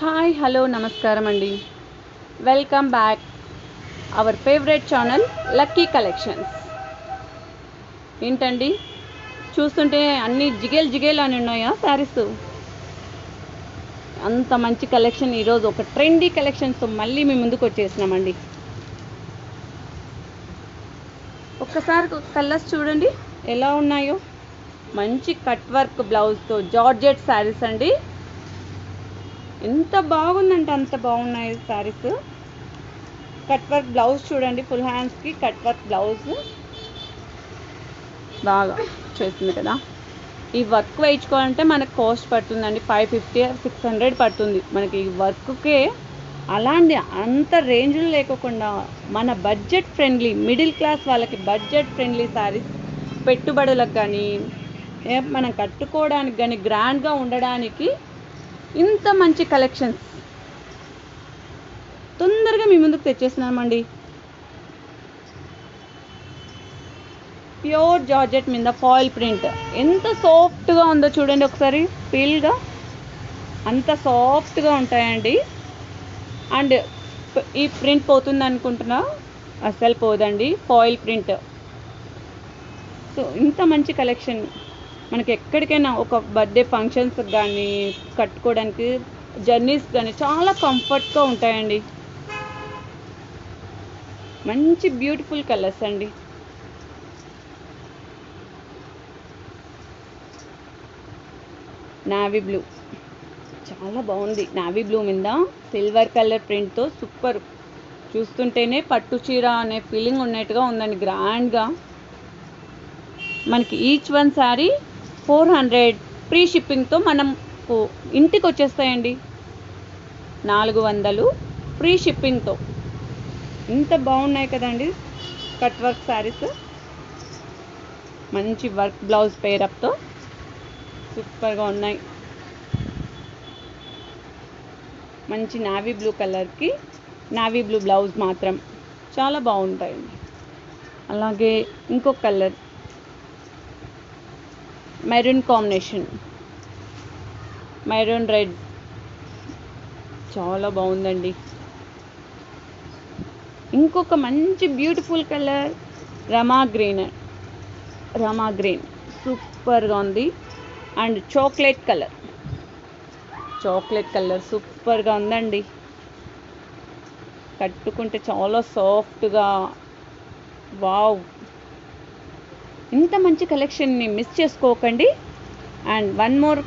Hi hello నమస్కారం అండి. Welcome back our favourite channel lucky collections. ఏంటండి? చూస్తుంటే అన్ని జిగేల్ జిగేల్ అని ఉన్నాయా శారీస్? అంత మంచి కలెక్షన్ ఈరోజు ఒక ట్రెండీ కలెక్షన్స్తో మళ్ళీ మీ ముందుకు వచ్చేసినామండి. ఒక్కసారి కలర్స్ చూడండి ఎలా ఉన్నాయో. మంచి కట్ వర్క్ బ్లౌజ్తో జార్జెట్ శారీస్ అండి. ఎంత బాగుందంటే అంత బాగున్నాయి శారీస్. కట్ వర్క్ బ్లౌజ్ చూడండి ఫుల్ హ్యాండ్స్కి కట్ వర్క్ బ్లౌజ్ బాగా చేస్తుంది కదా. ఈ వర్క్ వేయించుకోవాలంటే మనకు కాస్ట్ పడుతుందండి ఫైవ్ ఫిఫ్టీ సిక్స్ హండ్రెడ్ పడుతుంది. మనకి ఈ వర్క్కే అలాంటి అంత రేంజ్లో లేకోకుండా మన బడ్జెట్ ఫ్రెండ్లీ మిడిల్ క్లాస్ వాళ్ళకి బడ్జెట్ ఫ్రెండ్లీ శారీస్ పెట్టుబడులకు కానీ మనం కట్టుకోవడానికి కానీ గ్రాండ్గా ఉండడానికి ఇంత మంచి కలెక్షన్స్ తొందరగా మీ ముందుకు తెచ్చేసినామండి ప్యూర్ జార్జెట్ మీద ఫాయిల్ ప్రింట్ ఎంత సాఫ్ట్గా ఉందో చూడండి ఒకసారి ఫీల్గా అంత సాఫ్ట్గా ఉంటాయండి. అండ్ ఈ ప్రింట్ పోతుంది అనుకుంటున్నా. అస్సలు పోదండి. ఫాయిల్ ప్రింట్ సో ఇంత మంచి కలెక్షన్ మనకి ఎక్కడికైనా ఒక బర్త్డే ఫంక్షన్స్ కానీ కట్టుకోవడానికి జర్నీస్ కానీ చాలా కంఫర్ట్గా ఉంటాయండి. మంచి బ్యూటిఫుల్ కలర్స్ అండి. నావీ బ్లూ చాలా బాగుంది. నావీ బ్లూ మీద సిల్వర్ కలర్ ప్రింట్తో సూపర్ చూస్తుంటేనే పట్టు చీర అనే ఫీలింగ్ ఉన్నట్టుగా ఉందండి. గ్రాండ్గా మనకి each one sari four hundred free షిప్పింగ్తో మనం ఇంటికి వచ్చేస్తాయండి నాలుగు వందలు ఫ్రీ షిప్పింగ్తో. ఇంత బాగున్నాయి కదండి కట్ వర్క్ శారీస్. మంచి వర్క్ బ్లౌజ్ పేరప్తో సూపర్గా ఉన్నాయి. మంచి నావీ బ్లూ కలర్కి నావీ బ్లూ బ్లౌజ్ మాత్రం చాలా బాగుంటాయండి. అలాగే ఇంకొక colour maroon combination maroon red చాలా బాగుందండి. ఇంకొక మంచి beautiful colour Rama green Rama green సూపర్గా ఉంది. And chocolate colour chocolate colour సూపర్గా ఉందండి. కట్టుకుంటే చాలా సాఫ్ట్గా వావ్ ఇంత మంచి కలెక్షన్ని మిస్ చేసుకోకండి. అండ్ వన్ మోర్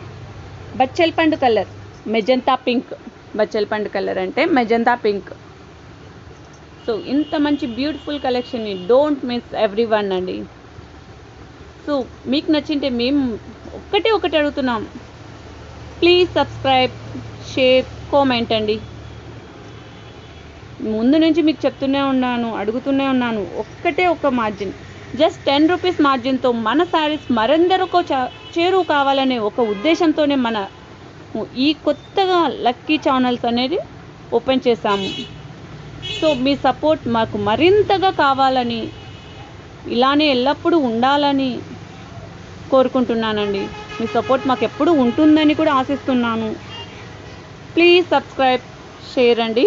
బచ్చల్ పండు కలర్ మెజంతా పింక్. బచ్చల్ పండు కలర్ అంటే మెజంతా పింక్. సో ఇంత మంచి బ్యూటిఫుల్ కలెక్షన్ని డోంట్ మిస్ ఎవ్రీ వన్ అండి. సో మీకు నచ్చింటే మేము ఒక్కటే ఒకటి అడుగుతున్నాం. ప్లీజ్ సబ్స్క్రైబ్ షేర్ కామెంట్ అండి. ముందు నుంచి మీకు చెప్తూనే ఉన్నాను అడుగుతూనే ఉన్నాను. ఒక్కటే ఒక మార్జిన్ జస్ట్ టెన్ రూపీస్ మార్జిన్తో మన శారీస్ మరెందరికో చేరువు కావాలనే ఒక ఉద్దేశంతోనే మన ఈ కొత్తగా లక్కీ ఛానల్స్ అనేది ఓపెన్ చేశాము. సో మీ సపోర్ట్ మాకు మరింతగా కావాలని ఇలానే ఎల్లప్పుడూ ఉండాలని కోరుకుంటున్నానండి. మీ సపోర్ట్ మాకు ఎప్పుడు ఉంటుందని కూడా ఆశిస్తున్నాను. ప్లీజ్ సబ్స్క్రైబ్ షేర్ అండి.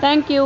Thank you.